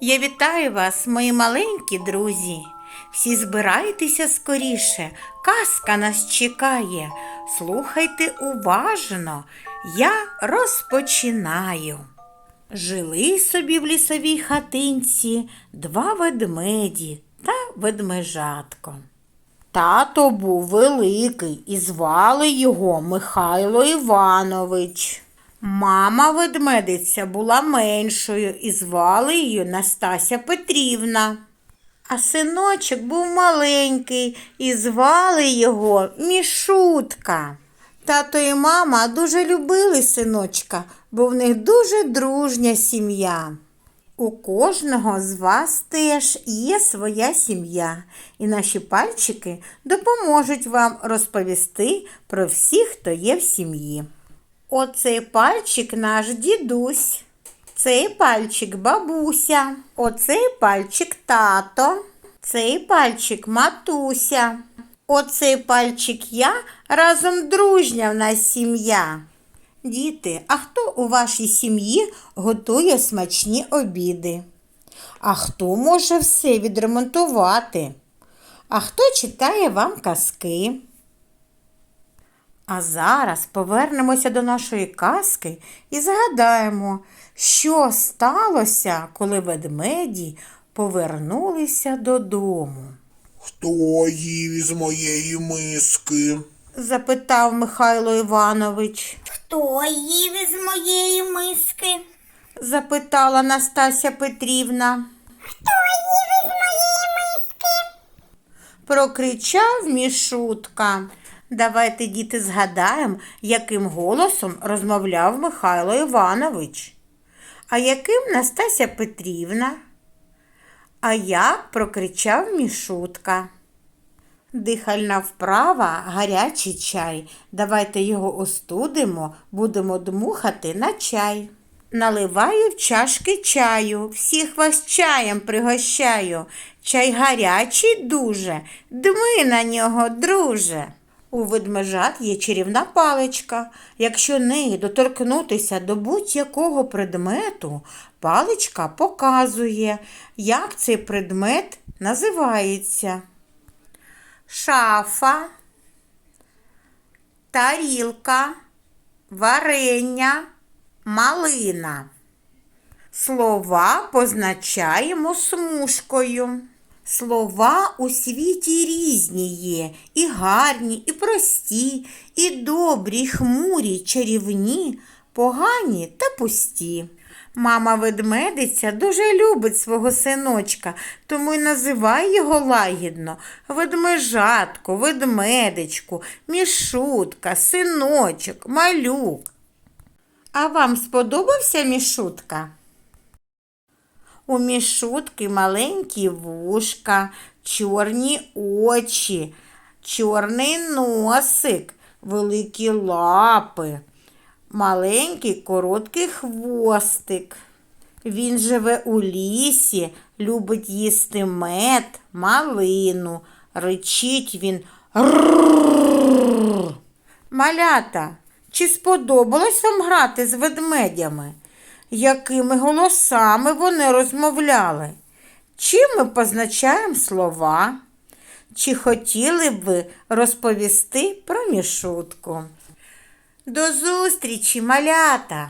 Я вітаю вас, мої маленькі друзі. Всі збирайтеся скоріше, казка нас чекає. Слухайте уважно, я розпочинаю. Жили собі в лісовій хатинці два ведмеді та ведмежатко. Тато був великий і звали його Михайло Іванович. Мама ведмедиця була меншою і звали її Настася Петрівна. А синочок був маленький і звали його Мішутка. Тато і мама дуже любили синочка, бо в них дуже дружня сім'я. У кожного з вас теж є своя сім'я, і наші пальчики допоможуть вам розповісти про всіх, хто є в сім'ї. Оцей пальчик наш дідусь, цей пальчик бабуся, оцей пальчик тато, цей пальчик матуся, оцей пальчик я разом дружня в нас сім'я. Діти, а хто у вашій сім'ї готує смачні обіди? А хто може все відремонтувати? А хто читає вам казки? А зараз повернемося до нашої казки і згадаємо, що сталося, коли ведмеді повернулися додому. Хто їв із моєї миски? запитав Михайло Іванович. Хто їв із моєї миски? запитала Настася Петрівна. Прокричав Мішутка. Давайте, діти, згадаємо, яким голосом розмовляв Михайло Іванович. А яким Настася Петрівна? А як прокричав Мішутка. Дихальна вправа, гарячий чай. Давайте його остудимо, будемо дмухати на чай. Наливаю в чашки чаю, всіх вас чаєм пригощаю. Чай гарячий дуже, дми на нього, друже. У ведмежат є чарівна паличка. Якщо нею доторкнутися до будь-якого предмету, паличка показує, як цей предмет називається. Шафа, тарілка, варення, малина. Слова позначаємо смужкою. Слова у світі різні є, і гарні, і прості, і добрі, і хмурі, чарівні, погані та пусті. Мама ведмедиця дуже любить свого синочка, тому й називає його лагідно ведмежатко, ведмедичку, мішутка, синочок, малюк. А вам сподобався мішутка? У мішутки маленькі вушка, чорні очі, чорний носик, великі лапи, маленький короткий хвостик. Він живе у лісі, любить їсти мед, малину. Ричить він. Малята, чи сподобалось вам грати з ведмедями? Якими голосами вони розмовляли? Чим ми позначаємо слова? Чи хотіли б ви розповісти про мішутку? До зустрічі, малята!